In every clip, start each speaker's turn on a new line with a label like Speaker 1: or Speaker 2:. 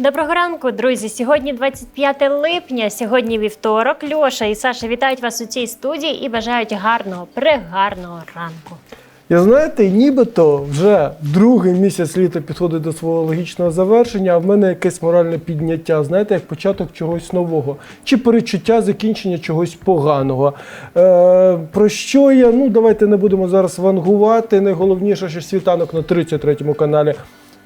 Speaker 1: Доброго ранку, друзі. Сьогодні 25 липня, сьогодні вівторок. Льоша і Саша вітають вас у цій студії і бажають гарного, пригарного ранку.
Speaker 2: Я знаєте, нібито вже другий місяць літа підходить до свого логічного завершення, а в мене якесь моральне підняття, знаєте, як початок чогось нового, чи перечуття закінчення чогось поганого. Е, про що я? Ну, давайте не будемо зараз вангувати. Найголовніше, що світанок на 33-му каналі.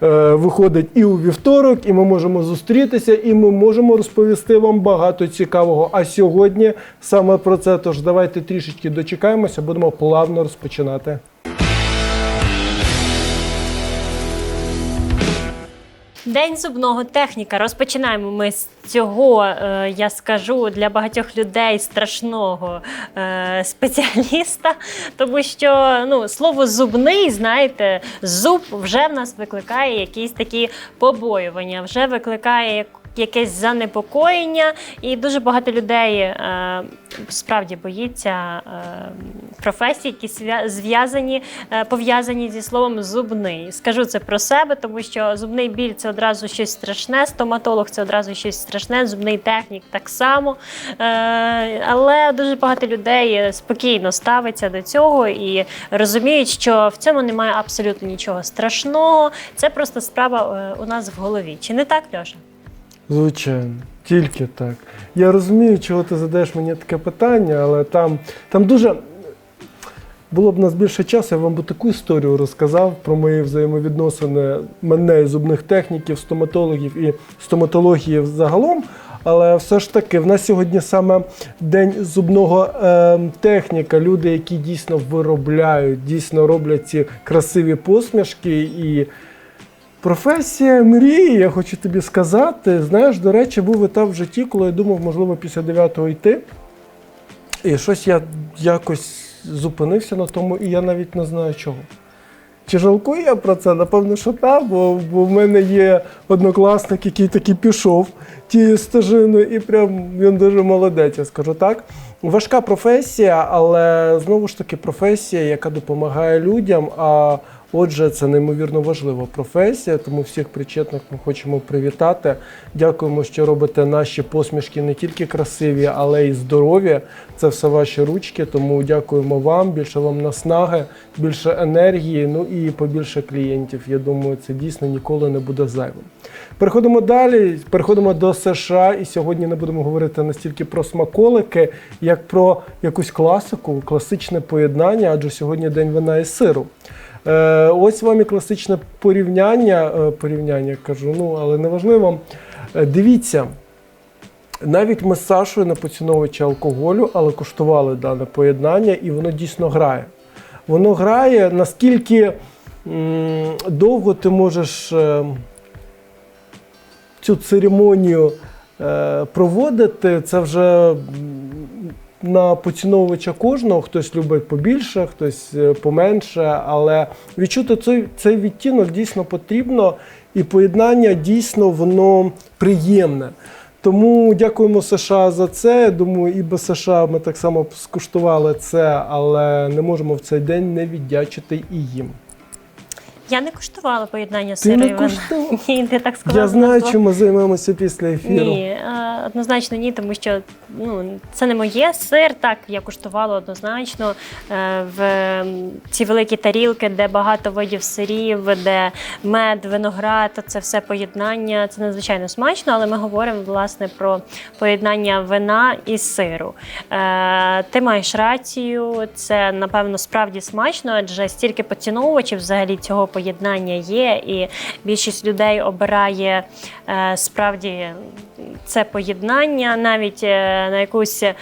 Speaker 2: Е, Виходить і у вівторок, і ми можемо зустрітися, і ми можемо розповісти вам багато цікавого. А сьогодні саме про це. Тож давайте трішечки дочекаємося, будемо плавно розпочинати.
Speaker 1: День зубного техніка. Розпочинаємо ми з цього, е, я скажу, для багатьох людей страшного е, спеціаліста, тому що ну, слово зубний, знаєте, зуб вже в нас викликає якісь такі побоювання, вже викликає якесь занепокоєння, і дуже багато людей е, справді боїться е, професій, які зв'язані, е, пов'язані зі словом зубний. Скажу це про себе, тому що зубний біль це одразу щось страшне, стоматолог це одразу щось страшне, зубний технік так само. Е, але дуже багато людей спокійно ставиться до цього і розуміють, що в цьому немає абсолютно нічого страшного. Це просто справа е, у нас в голові. Чи не так, Льоша?
Speaker 2: Звичайно, тільки так. Я розумію, чого ти задаєш мені таке питання, але там, там дуже. Було б нас більше часу, я вам би таку історію розказав про мої взаємовідносини мене і зубних техніків, стоматологів і стоматології загалом. Але все ж таки, в нас сьогодні саме день зубного е, техніка. Люди, які дійсно виробляють, дійсно роблять ці красиві посмішки і Професія мрії, я хочу тобі сказати. Знаєш, до речі, був етап в житті, коли я думав, можливо, після 9-го йти. І щось я якось зупинився на тому, і я навіть не знаю чого. Чи жалкую я про це? Напевно, що так, бо, бо в мене є однокласник, який таки пішов тією стежиною, і прям він дуже молодець, я скажу так. Важка професія, але знову ж таки професія, яка допомагає людям. А отже, це неймовірно важлива професія, тому всіх причетних ми хочемо привітати. Дякуємо, що робите наші посмішки не тільки красиві, але й здорові. Це все ваші ручки. Тому дякуємо вам. Більше вам наснаги, більше енергії, ну і побільше клієнтів. Я думаю, це дійсно ніколи не буде зайвим. Переходимо далі. Переходимо до США, і сьогодні не будемо говорити настільки про смаколики, як про якусь класику, класичне поєднання, адже сьогодні день вина і сиру. Е, ось вам і класичне порівняння. е, порівняння кажу, ну але неважливо. Е, дивіться. Навіть ми з Сашою не поціновувачі алкоголю, але куштували дане поєднання, і воно дійсно грає. Воно грає, наскільки м, довго ти можеш е, цю церемонію е, проводити, це вже на поціновувача кожного, хтось любить побільше, хтось е, поменше, але відчути цей, цей відтінок дійсно потрібно, і поєднання дійсно воно приємне. Тому дякуємо США за це. Я Думаю, і без США ми так само скуштували це, але не можемо в цей день не віддячити і їм.
Speaker 1: Я не куштувала поєднання
Speaker 2: Ти
Speaker 1: сиру
Speaker 2: не
Speaker 1: і вина.
Speaker 2: куштувала?
Speaker 1: Ні, ти так сказала.
Speaker 2: Я знаю, чим ми займемося після ефіру.
Speaker 1: Ні, е, однозначно ні, тому що ну, це не моє сир. Так, я куштувала однозначно е, в ці великі тарілки, де багато видів сирів, де мед, виноград, це все поєднання. Це надзвичайно смачно, але ми говоримо власне про поєднання вина і сиру. Е, Ти маєш рацію, це напевно справді смачно, адже стільки поціновувачів взагалі цього поєднання є, і більшість людей обирає е, справді це поєднання, навіть е, на якусь е,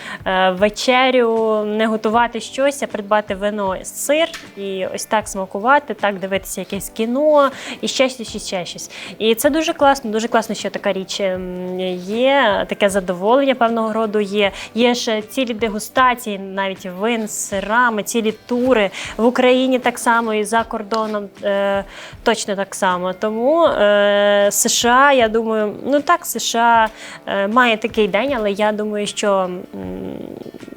Speaker 1: вечерю не готувати щось, а придбати вино, сир і ось так смакувати, так дивитися якесь кіно і ще щось, і ще щось. І це дуже класно, дуже класно, що така річ ем, є, таке задоволення певного роду є. Є ж цілі дегустації, навіть вин з сирами, цілі тури в Україні так само і за кордоном точно так само. Тому е, США, я думаю, ну так, США е, має такий день, але я думаю, що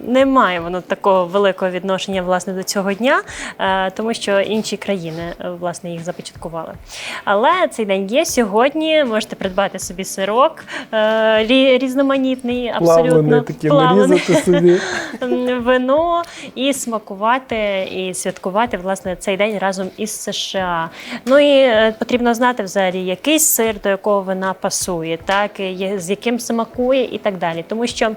Speaker 1: не має воно такого великого відношення власне до цього дня, е, тому що інші країни е, власне їх започаткували. Але цей день є сьогодні. Можете придбати собі сирок е, рі- різноманітний, абсолютно плавлений.
Speaker 3: нарізати собі.
Speaker 1: Вино і смакувати і святкувати власне цей день разом із США. Ну і е, потрібно знати взагалі, який сир до якого вина пасує, так з яким смакує і так далі. Тому що.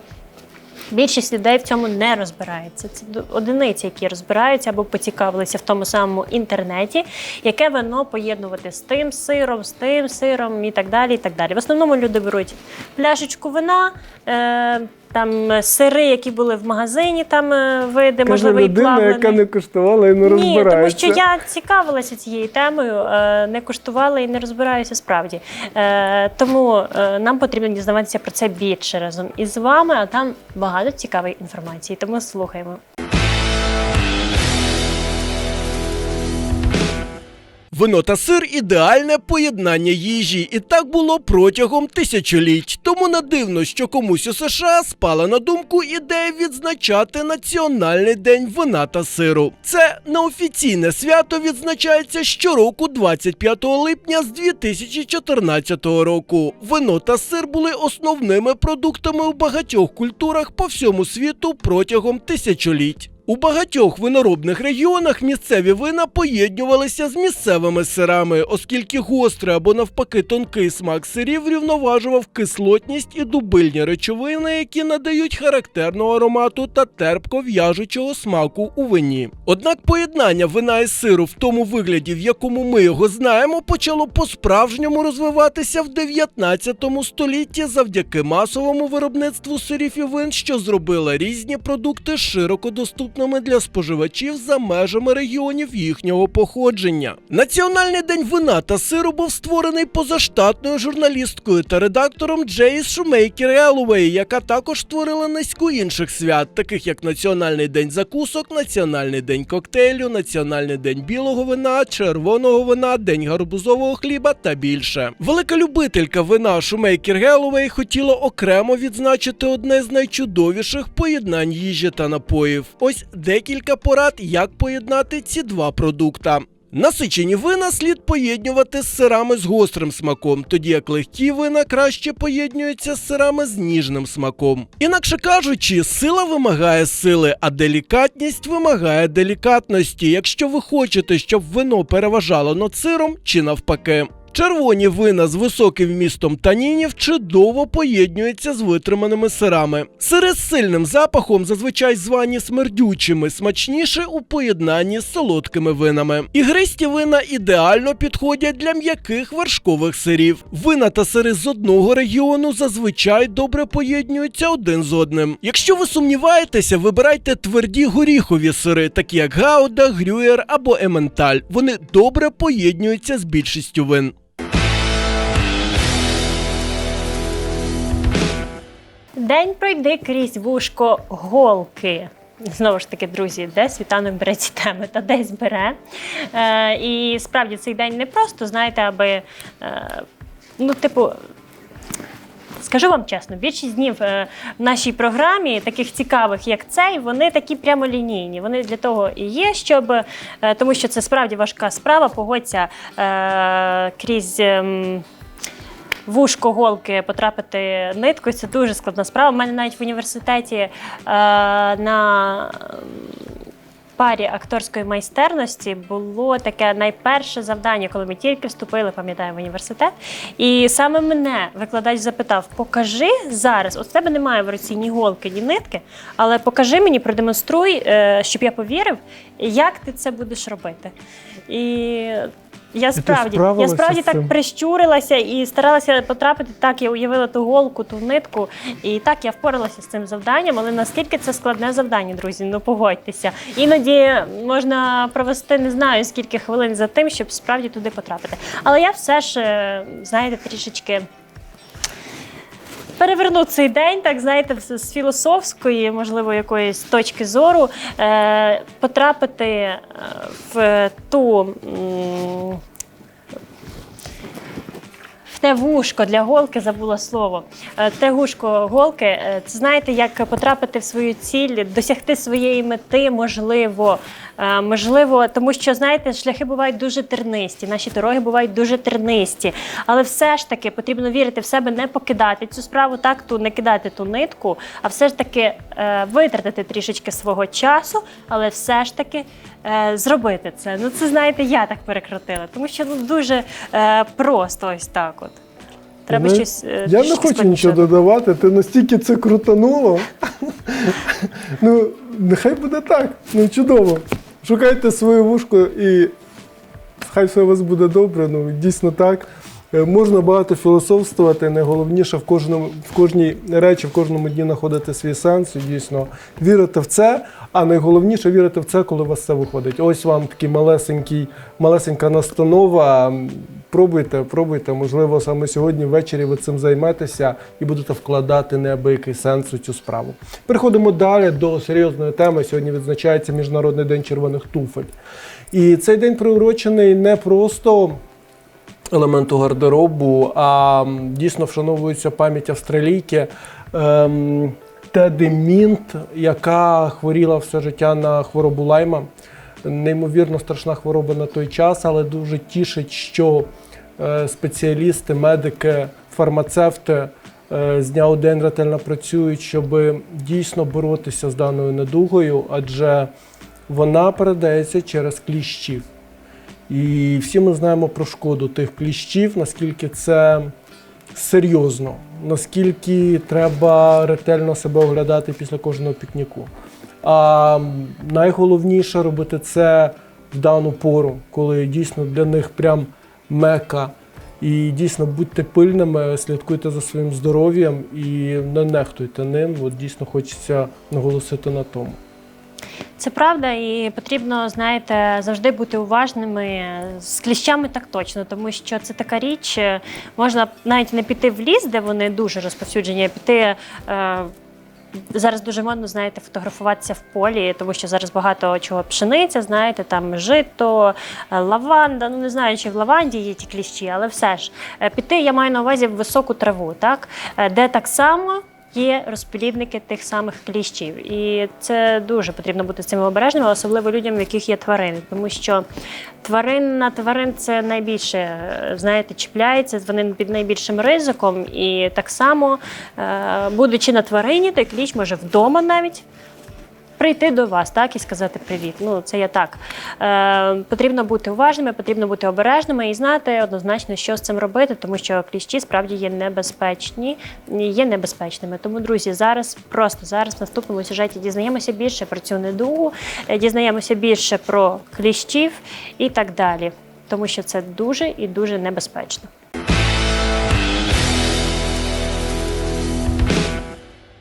Speaker 1: Більшість людей в цьому не розбирається. Це одиниці, які розбираються або поцікавилися в тому самому інтернеті, яке вино поєднувати з тим сиром, з тим сиром і так далі. І так далі. В основному люди беруть пляшечку вина, е, там е, сири, які були в магазині, там е, види,
Speaker 3: Каже
Speaker 1: можливо, і
Speaker 3: людина,
Speaker 1: плавлений.
Speaker 3: яка не коштувала і не
Speaker 1: Ні, тому що я цікавилася цією темою, е, не куштувала і не розбираюся справді. Тому нам потрібно дізнаватися про це більше разом із вами, а там багато цікавої інформації. Тому слухаємо.
Speaker 2: Вино та сир ідеальне поєднання їжі, і так було протягом тисячоліть. Тому не дивно, що комусь у США спала на думку ідея відзначати Національний день вина та сиру. Це неофіційне свято відзначається щороку, 25 липня з 2014 року. Вино та сир були основними продуктами у багатьох культурах по всьому світу протягом тисячоліть. У багатьох виноробних регіонах місцеві вина поєднювалися з місцевими сирами, оскільки гострий або навпаки тонкий смак сирів рівноважував кислотність і дубильні речовини, які надають характерного аромату та терпко в'яжучого смаку у вині. Однак поєднання вина і сиру в тому вигляді, в якому ми його знаємо, почало по-справжньому розвиватися в 19 столітті завдяки масовому виробництву сирів і вин, що зробили різні продукти широко доступними для споживачів за межами регіонів їхнього походження. Національний день вина та сиру був створений позаштатною журналісткою та редактором Джейс Шумейкер Елуей, яка також створила низку інших свят, таких як Національний день закусок, Національний день коктейлю, Національний день білого вина, червоного вина, День гарбузового хліба та більше. Велика любителька вина Шумейкер Геловей хотіла окремо відзначити одне з найчудовіших поєднань їжі та напоїв. Ось декілька порад, як поєднати ці два продукта. Насичені вина слід поєднувати з сирами з гострим смаком, тоді як легкі вина краще поєднуються з сирами з ніжним смаком. Інакше кажучи, сила вимагає сили, а делікатність вимагає делікатності, якщо ви хочете, щоб вино переважало над сиром чи навпаки. Червоні вина з високим вмістом танінів чудово поєднуються з витриманими сирами. Сири з сильним запахом, зазвичай звані смердючими, смачніше у поєднанні з солодкими винами. Ігристі вина ідеально підходять для м'яких вершкових сирів. Вина та сири з одного регіону зазвичай добре поєднуються один з одним. Якщо ви сумніваєтеся, вибирайте тверді горіхові сири, такі як гауда, грюєр або ементаль. Вони добре поєднуються з більшістю вин.
Speaker 1: День пройде крізь вушко голки. Знову ж таки, друзі, де світанок бере ці теми, та десь бере. Е, і справді цей день не просто, знаєте, аби, е, ну, типу, Скажу вам чесно, більшість днів е, в нашій програмі, таких цікавих, як цей, вони такі прямолінійні. Вони для того і є, щоб е, тому що це справді важка справа. Погодься е, крізь. Вушко голки потрапити ниткою це дуже складна справа. У мене навіть в університеті е, на парі акторської майстерності було таке найперше завдання, коли ми тільки вступили, пам'ятаю, в університет. І саме мене викладач запитав: покажи зараз, от в тебе немає в руці ні голки, ні нитки, але покажи мені, продемонструй, е, щоб я повірив, як ти це будеш робити. І я
Speaker 3: ти
Speaker 1: справді, я
Speaker 3: справилася
Speaker 1: справді
Speaker 3: з
Speaker 1: так прищурилася і старалася потрапити. Так, я уявила ту голку, ту нитку. І так я впоралася з цим завданням. Але наскільки це складне завдання, друзі, ну погодьтеся. Іноді можна провести не знаю скільки хвилин за тим, щоб справді туди потрапити. Але я все ж, е, знаєте, трішечки. Переверну цей день, так знаєте, з філософської, можливо, якоїсь точки зору, е, потрапити е, в ту. те вушко для голки забула слово. Е, Те вушко голки, е, це знаєте, як потрапити в свою ціль, досягти своєї мети можливо. Е, Можливо, тому що знаєте, шляхи бувають дуже тернисті, наші дороги бувають дуже тернисті. Але все ж таки потрібно вірити в себе, не покидати цю справу, так ту не кидати ту нитку, а все ж таки е, витратити трішечки свого часу, але все ж таки е, зробити це. Ну це знаєте, я так перекрутила, тому що ну дуже е, просто ось так. От треба
Speaker 2: Ну,
Speaker 1: щось. е,
Speaker 2: Я не хочу нічого додавати, ти настільки це крутануло. ну, нехай буде так. Ну, чудово. Шукайте свою вушку і хай все у вас буде добре. Ну, дійсно так. Е, Можна багато філософствувати, найголовніше в кожному в кожній речі, в кожному дні знаходити свій сенс і дійсно вірити в це. А найголовніше вірити в це, коли у вас це виходить. Ось вам такий малесенький, малесенька настанова. Пробуйте, пробуйте. Можливо, саме сьогодні ввечері ви цим займетеся і будете вкладати неабиякий сенс у цю справу. Переходимо далі до серйозної теми. Сьогодні відзначається Міжнародний день червоних туфель. І цей день приурочений не просто елементу гардеробу, а дійсно вшановується пам'ять австралійки ем, Теди Мінт, яка хворіла все життя на хворобу лайма. Неймовірно страшна хвороба на той час, але дуже тішить, що е, спеціалісти, медики, фармацевти е, з дня у день ретельно працюють, щоб дійсно боротися з даною недугою, адже вона передається через кліщів. І всі ми знаємо про шкоду тих кліщів, наскільки це серйозно, наскільки треба ретельно себе оглядати після кожного пікніку. А найголовніше робити це в дану пору, коли дійсно для них прям мека. І дійсно будьте пильними, слідкуйте за своїм здоров'ям і не нехтуйте ним. От дійсно хочеться наголосити на тому.
Speaker 1: Це правда, і потрібно, знаєте, завжди бути уважними з кліщами так точно, тому що це така річ. е, Можна навіть не піти в ліс, де вони дуже розповсюджені, а піти. Е, Зараз дуже модно, знаєте, фотографуватися в полі, тому що зараз багато чого пшениця, знаєте, там жито, е, лаванда. Ну не знаю, чи в лаванді є ті кліщі, але все ж Е, піти я маю на увазі в високу траву, так е, де так само є розплідники тих самих кліщів. І це дуже потрібно бути цим обережними, особливо людям, в яких є тварини, тому що тварин на тварин це найбільше, е, знаєте, чіпляється, вони під найбільшим ризиком. І так само, е, будучи на тварині, той кліщ може вдома навіть. Прийти до вас, так і сказати привіт. Ну це я так. Е, потрібно бути уважними, потрібно бути обережними і знати однозначно, що з цим робити, тому що кліщі справді є небезпечні, є небезпечними. Тому, друзі, зараз просто зараз в наступному сюжеті дізнаємося більше про цю недугу, е, дізнаємося більше про кліщів і так далі, тому що це дуже і дуже небезпечно.
Speaker 4: –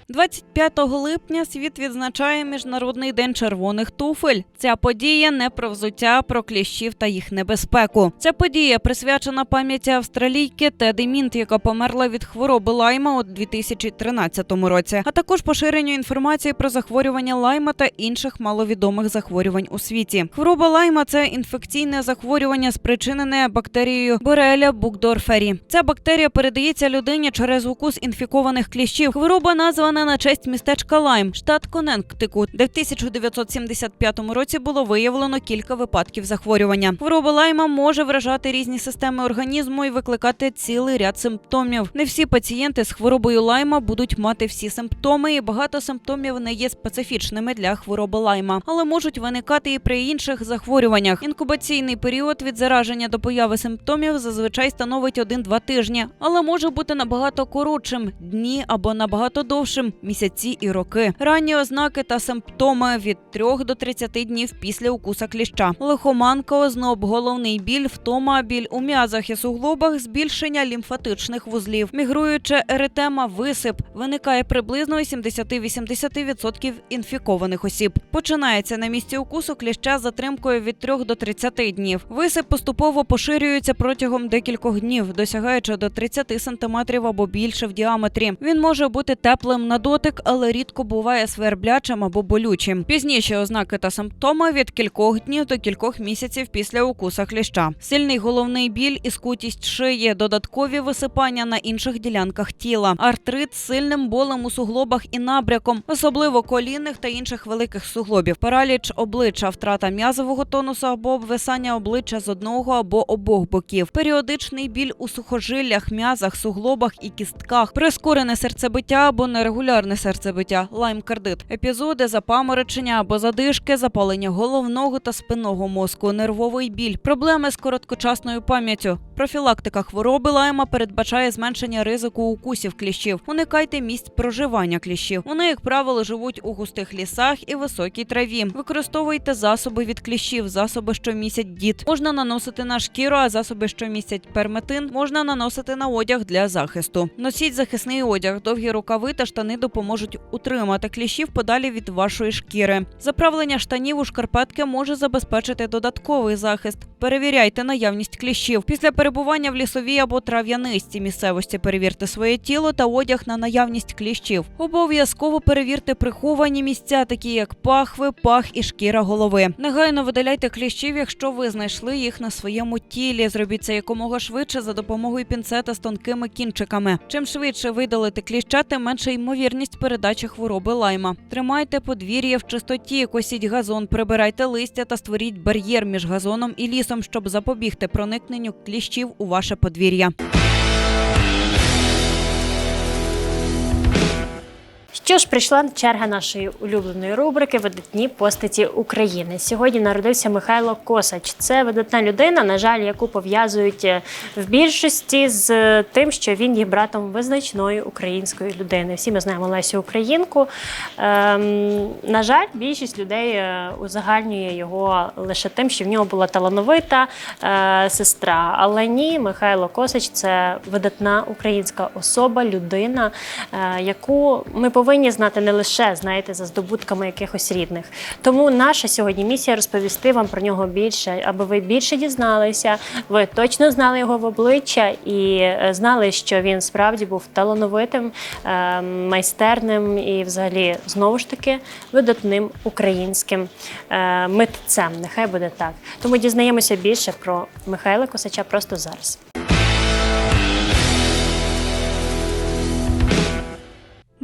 Speaker 4: 25 липня світ відзначає Міжнародний день червоних туфель. Ця подія не про взуття, про кліщів та їх небезпеку. Ця подія присвячена пам'яті австралійки Теди Мінт, яка померла від хвороби лайма у 2013 році, а також поширенню інформації про захворювання лайма та інших маловідомих захворювань у світі. Хвороба лайма це інфекційне захворювання, спричинене бактерією Бореля букдорфері. Ця бактерія передається людині через укус інфікованих кліщів. Хвороба названа на честь містечка Лайм, штат Коннектикут, де в 1975 році було виявлено кілька випадків захворювання. Хвороба лайма може вражати різні системи організму і викликати цілий ряд симптомів. Не всі пацієнти з хворобою лайма будуть мати всі симптоми, і багато симптомів не є специфічними для хвороби лайма, але можуть виникати і при інших захворюваннях. Інкубаційний період від зараження до появи симптомів зазвичай становить 1-2 тижні, але може бути набагато коротшим дні або набагато довшим місяці і роки. Ранні ознаки та симптоми від 3 до 30 днів після укуса кліща. Лихоманка, озноб, головний біль, втома, біль у м'язах і суглобах, збільшення лімфатичних вузлів, мігруюча еретема, висип виникає приблизно у 70-80% інфікованих осіб. Починається на місці укусу кліща з затримкою від 3 до 30 днів. Висип поступово поширюється протягом декількох днів, досягаючи до 30 см або більше в діаметрі. Він може бути теплим на на дотик, але рідко буває сверблячим або болючим. Пізніші ознаки та симптоми від кількох днів до кількох місяців після укуса кліща. Сильний головний біль і скутість шиї, додаткові висипання на інших ділянках тіла, артрит з сильним болем у суглобах і набряком, особливо колінних та інших великих суглобів, параліч обличчя, втрата м'язового тонусу або обвисання обличчя з одного або обох боків, періодичний біль у сухожиллях, м'язах, суглобах і кістках, прискорене серцебиття або нерегулярне серцебиття, лайм-кардит, епізоди запаморочення або задишки, запалення головного та спинного мозку, нервовий біль, проблеми з короткочасною пам'яттю. Профілактика хвороби лайма передбачає зменшення ризику укусів кліщів. Уникайте місць проживання кліщів. Вони, як правило, живуть у густих лісах і високій траві. Використовуйте засоби від кліщів, засоби, що містять дід. Можна наносити на шкіру, а засоби, що містять перметин, можна наносити на одяг для захисту. Носіть захисний одяг, довгі рукави та штани допоможуть утримати кліщів подалі від вашої шкіри. Заправлення штанів у шкарпетки може забезпечити додатковий захист. Перевіряйте наявність кліщів. Після перебування в лісовій або трав'янистій місцевості перевірте своє тіло та одяг на наявність кліщів. Обов'язково перевірте приховані місця, такі як пахви, пах і шкіра голови. Негайно видаляйте кліщів, якщо ви знайшли їх на своєму тілі. Зробіть це якомога швидше за допомогою пінцета з тонкими кінчиками. Чим швидше видалите кліща, тим менша ймовірність передачі хвороби лайма. Тримайте подвір'я в чистоті, косіть газон, прибирайте листя та створіть бар'єр між газоном і лісом, щоб запобігти проникненню кліщів у ваше подвір'я.
Speaker 1: Що ж, прийшла черга нашої улюбленої рубрики Видатні постаті України. Сьогодні народився Михайло Косач. Це видатна людина, на жаль, яку пов'язують е, в більшості з тим, що він є братом визначної української людини. Всі ми знаємо Лесю Українку. Ем, на жаль, більшість людей е, узагальнює його лише тим, що в нього була талановита е, сестра. Але ні, Михайло Косач це видатна українська особа, людина, е, яку ми повинні знати не лише знаєте, за здобутками якихось рідних. Тому наша сьогодні місія розповісти вам про нього більше, аби ви більше дізналися. Ви точно знали його в обличчя і е, знали, що він справді був талановитим, е, майстерним і, взагалі, знову ж таки, видатним українським е, митцем. Нехай буде так. Тому дізнаємося більше про Михайла Косача просто зараз.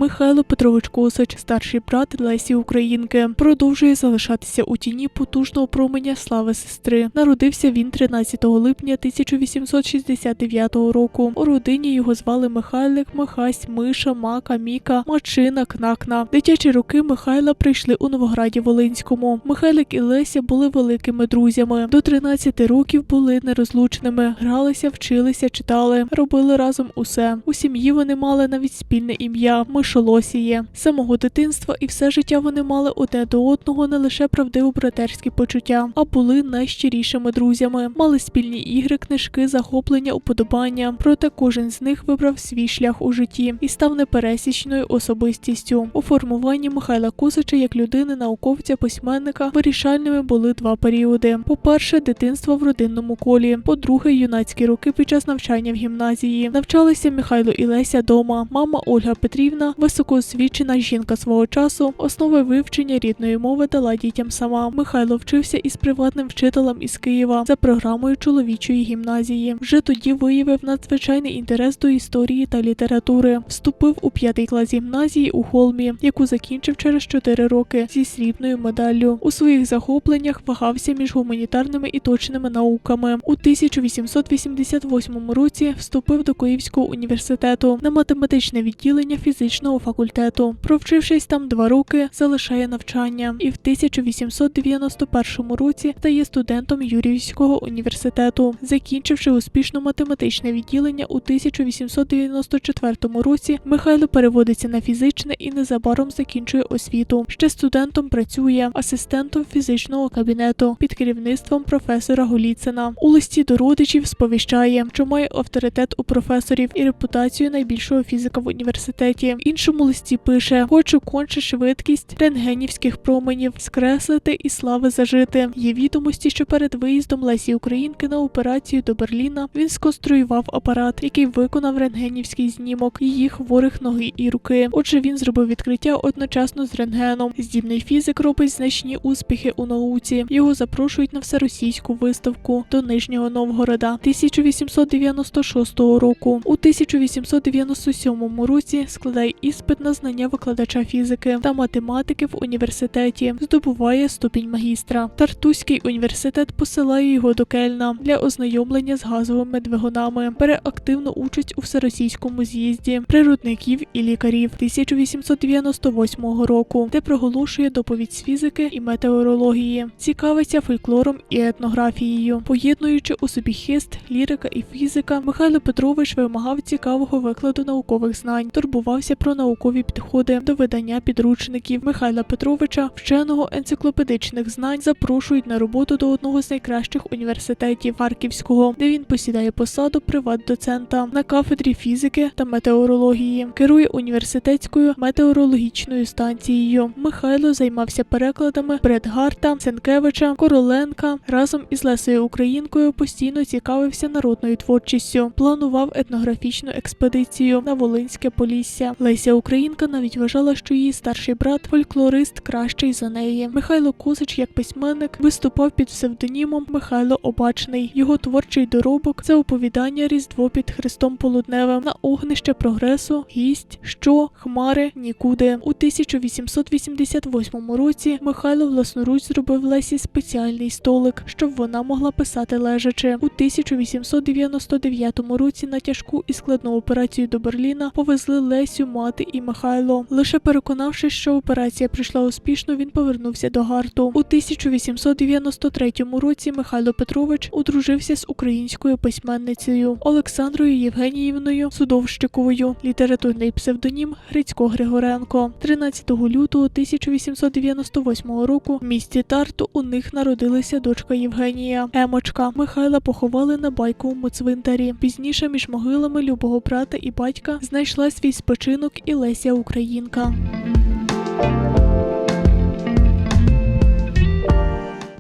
Speaker 5: Михайло Петрович Косач, старший брат Лесі Українки, продовжує залишатися у тіні потужного променя слави сестри. Народився він 13 липня 1869 року. У родині його звали Михайлик, Михась, Миша, Мака, Міка, Мачина, Кнакна. Дитячі роки Михайла прийшли у Новограді Волинському. Михайлик і Леся були великими друзями. До 13 років були нерозлучними, гралися, вчилися, читали, робили разом усе. У сім'ї вони мали навіть спільне ім'я Мишолосіє. З самого дитинства і все життя вони мали одне до одного не лише правдиво братерські почуття, а були найщирішими друзями. Мали спільні ігри, книжки, захоплення, уподобання. Проте кожен з них вибрав свій шлях у житті і став непересічною особистістю. У формуванні Михайла Косича як людини, науковця, письменника вирішальними були два періоди: по-перше, дитинство в родинному колі. По-друге, юнацькі роки під час навчання в гімназії. Навчалися Михайло і Леся дома. Мама Ольга Петрівна, високоосвічена жінка свого часу, основи вивчення рідної мови дала дітям сама. Михайло вчився із приватним вчителем із Києва за програмою чоловічої гімназії. Вже тоді виявив надзвичайний інтерес до історії та літератури. Вступив у п'ятий клас гімназії у Холмі, яку закінчив через 4 роки зі срібною медаллю. У своїх захопленнях вагався між гуманітарними і точними науками. У 1888 році вступив до Київського університету на математичне відділення фізичного факультету. Провчившись там два роки, залишає навчання і в 1891 році стає студентом Юрівського університету. Закінчивши успішно математичне відділення у 1894 році, Михайло переводиться на фізичне і незабаром закінчує освіту. Ще студентом працює асистентом фізичного кабінету під керівництвом професора Голіцина. У листі до родичів сповіщає, що має авторитет у професорів і репутацію найбільшого фізика в університеті. В іншому листі пише: Хочу конче швидкість рентгенівських променів, скреслити і слави зажити. Є відомості, що перед виїздом Лесі Українки на операцію до Берліна він сконструював апарат, який виконав рентгенівський знімок її хворих ноги і руки. Отже, він зробив відкриття одночасно з рентгеном. Здібний фізик робить значні успіхи у науці. Його запрошують на всеросійську виставку до Нижнього Новгорода 1896 року. У 1897 році складає іспит на знання викладача фізики та математики в університеті. Здобуває ступінь магістра. Тартуський університет посилає його до Кельна для ознайомлення з газовими двигунами. Бере активну участь у всеросійському з'їзді природників і лікарів 1898 року, де проголошує доповідь з фізики і метеорології. Цікавиться фольклором і етнографією, поєднуючи у собі хист, лірика і фізика. Михайло Петрович вимагав цікавого викладу наукових знань, турбувався про наукові підходи до видання підручників Михайла Петровича, вченого енциклопедичних знань, запрошують на роботу до одного з найкращих університетів Харківського, де він посідає посаду приват-доцента на кафедрі фізики та метеорології. Керує університетською метеорологічною станцією. Михайло займався перекладами Бредгарта, Сенкевича, Короленка. Разом із Лесею Українкою постійно цікавився народною творчістю. Планував етнографічну експедицію на Волинське Полісся. Леся Українка навіть вважала, що її старший брат фольклорист кращий за неї. Михайло Косич, як письменник, виступав під псевдонімом Михайло Обачний. Його творчий доробок це оповідання Різдво під Христом Полудневим на огнище прогресу, гість, що, хмари, нікуди. У 1888 році Михайло власноруч зробив Лесі спеціальний столик, щоб вона могла писати лежачи. У 1899 році на тяжку і складну операцію до Берліна повезли Лесю, мати і Михайло. Лише переконавшись, що операція прийшла успішно, він повернувся до Гарту. У 1893 році Михайло Петрович одружився з українською письменницею Олександрою Євгеніївною Судовщиковою, літературний псевдонім Грицько Григоренко. 13 лютого 1898 року в місті Тарту у них народилася дочка Євгенія. Емочка Михайла поховали на байковому цвинтарі. Пізніше між могилами любого брата і батька знайшла свій спочинок і Леся Українка.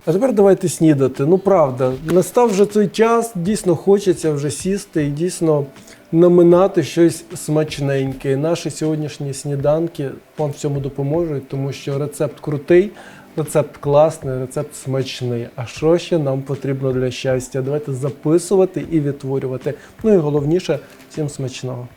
Speaker 2: А тепер давайте снідати. Ну правда, настав вже той час, дійсно хочеться вже сісти і дійсно наминати щось смачненьке. Наші сьогоднішні сніданки вам в цьому допоможуть, тому що рецепт крутий, рецепт класний, рецепт смачний. А що ще нам потрібно для щастя? Давайте записувати і відтворювати. Ну і головніше, всім смачного.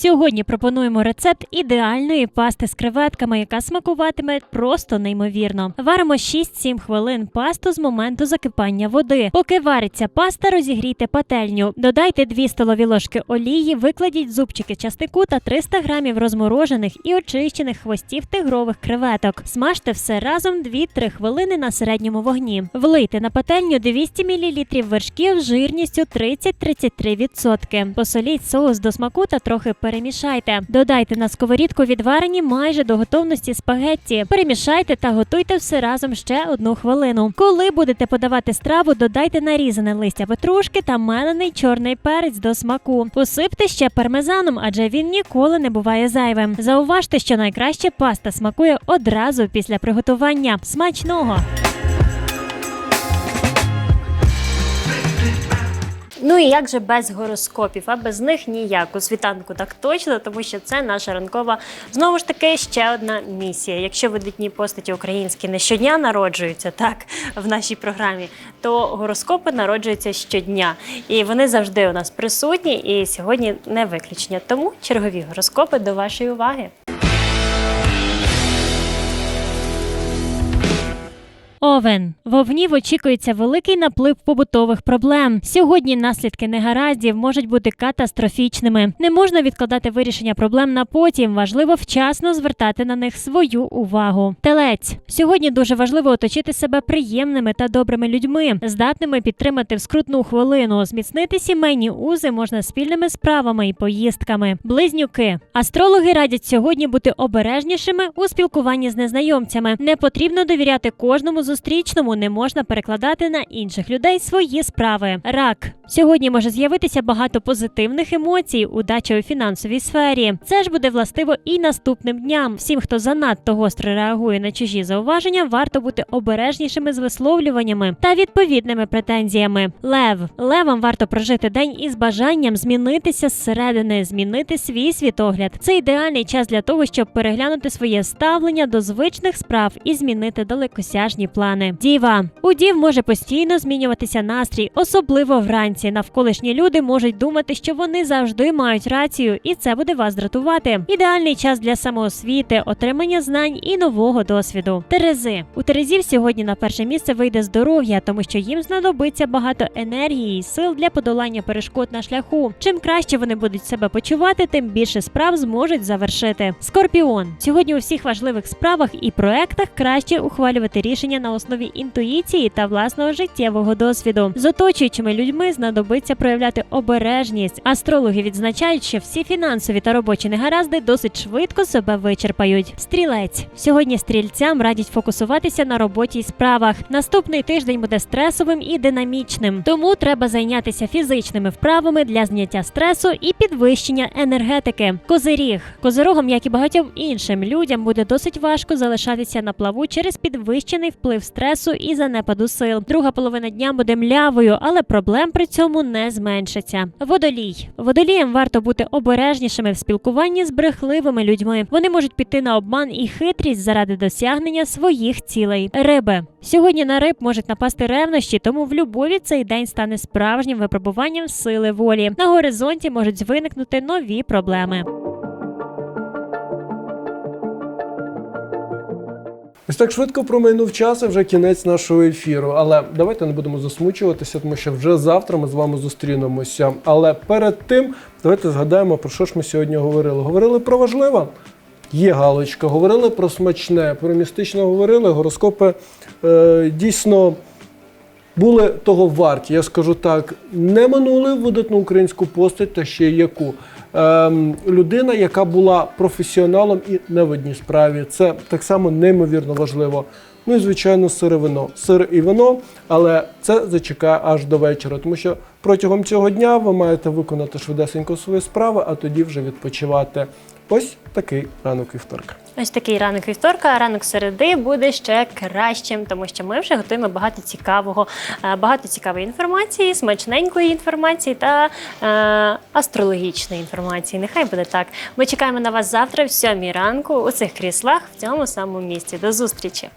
Speaker 1: Сьогодні пропонуємо рецепт ідеальної пасти з креветками, яка смакуватиме просто неймовірно. Варимо 6-7 хвилин пасту з моменту закипання води. Поки вариться паста, розігрійте пательню. Додайте 2 столові ложки олії, викладіть зубчики частику та 300 грамів розморожених і очищених хвостів тигрових креветок. Смажте все разом 2-3 хвилини на середньому вогні. Влийте на пательню 200 мл вершків з жирністю 30-33%. Посоліть соус до смаку та трохи перемішайте. Додайте на сковорідку відварені майже до готовності спагетті. Перемішайте та готуйте все разом ще одну хвилину. Коли будете подавати страву, додайте нарізане листя петрушки та мелений чорний перець до смаку. Посипте ще пармезаном, адже він ніколи не буває зайвим. Зауважте, що найкраще паста смакує одразу після приготування. Смачного! Ну і як же без гороскопів, а без них ніяк у світанку так точно, тому що це наша ранкова знову ж таки ще одна місія. Якщо видатні постаті українські не щодня народжуються так в нашій програмі, то гороскопи народжуються щодня, і вони завжди у нас присутні. І сьогодні не виключення. Тому чергові гороскопи до вашої уваги. Овен вовнів очікується великий наплив побутових проблем. Сьогодні наслідки негараздів можуть бути катастрофічними. Не можна відкладати вирішення проблем на потім. Важливо вчасно звертати на них свою увагу. Телець сьогодні дуже важливо оточити себе приємними та добрими людьми, здатними підтримати в скрутну хвилину. Зміцнити сімейні узи можна спільними справами і поїздками. Близнюки астрологи радять сьогодні бути обережнішими у спілкуванні з незнайомцями. Не потрібно довіряти кожному зустрічі 30-річному не можна перекладати на інших людей свої справи. Рак сьогодні може з'явитися багато позитивних емоцій, удача у фінансовій сфері. Це ж буде властиво і наступним дням. Всім, хто занадто гостро реагує на чужі зауваження, варто бути обережнішими з висловлюваннями та відповідними претензіями. Лев левам варто прожити день із бажанням змінитися зсередини, змінити свій світогляд. Це ідеальний час для того, щоб переглянути своє ставлення до звичних справ і змінити далекосяжні плани. Діва у дів може постійно змінюватися настрій, особливо вранці. Навколишні люди можуть думати, що вони завжди мають рацію, і це буде вас дратувати. Ідеальний час для самоосвіти, отримання знань і нового досвіду. Терези у Терезів сьогодні на перше місце вийде здоров'я, тому що їм знадобиться багато енергії і сил для подолання перешкод на шляху. Чим краще вони будуть себе почувати, тим більше справ зможуть завершити. Скорпіон сьогодні у всіх важливих справах і проектах краще ухвалювати рішення на основі інтуїції та власного життєвого досвіду. З оточуючими людьми знадобиться проявляти обережність. Астрологи відзначають, що всі фінансові та робочі негаразди досить швидко себе вичерпають. Стрілець сьогодні стрільцям радять фокусуватися на роботі й справах. Наступний тиждень буде стресовим і динамічним, тому треба зайнятися фізичними вправами для зняття стресу і підвищення енергетики. Козиріг козирогам, як і багатьом іншим людям, буде досить важко залишатися на плаву через підвищений вплив стресу і занепаду сил. Друга половина дня буде млявою, але проблем при цьому не зменшиться. Водолій водоліям варто бути обережнішими в спілкуванні з брехливими людьми. Вони можуть піти на обман і хитрість заради досягнення своїх цілей. Риби сьогодні на риб можуть напасти ревнощі, тому в любові цей день стане справжнім випробуванням сили волі. На горизонті можуть виникнути нові проблеми.
Speaker 2: Ось так швидко промайнув час і вже кінець нашого ефіру. Але давайте не будемо засмучуватися, тому що вже завтра ми з вами зустрінемося. Але перед тим давайте згадаємо, про що ж ми сьогодні говорили. Говорили про важливе. Є галочка, говорили про смачне, про містично говорили. Гороскопи е, дійсно були того варті. Я скажу так, не минули видатну українську постать та ще яку. Ем, людина, яка була професіоналом і не в одній справі. Це так само неймовірно важливо. Ну і звичайно, сире вино. Сир і вино, але це зачекає аж до вечора, тому що протягом цього дня ви маєте виконати швидесенько свої справи, а тоді вже відпочивати. Ось такий ранок вівторка.
Speaker 1: Ось такий ранок вівторка, ранок середи буде ще кращим, тому що ми вже готуємо багато цікавого, е, багато цікавої інформації, смачненької інформації та е, астрологічної інформації. Нехай буде так. Ми чекаємо на вас завтра в сьомій ранку у цих кріслах в цьому самому місці. До зустрічі!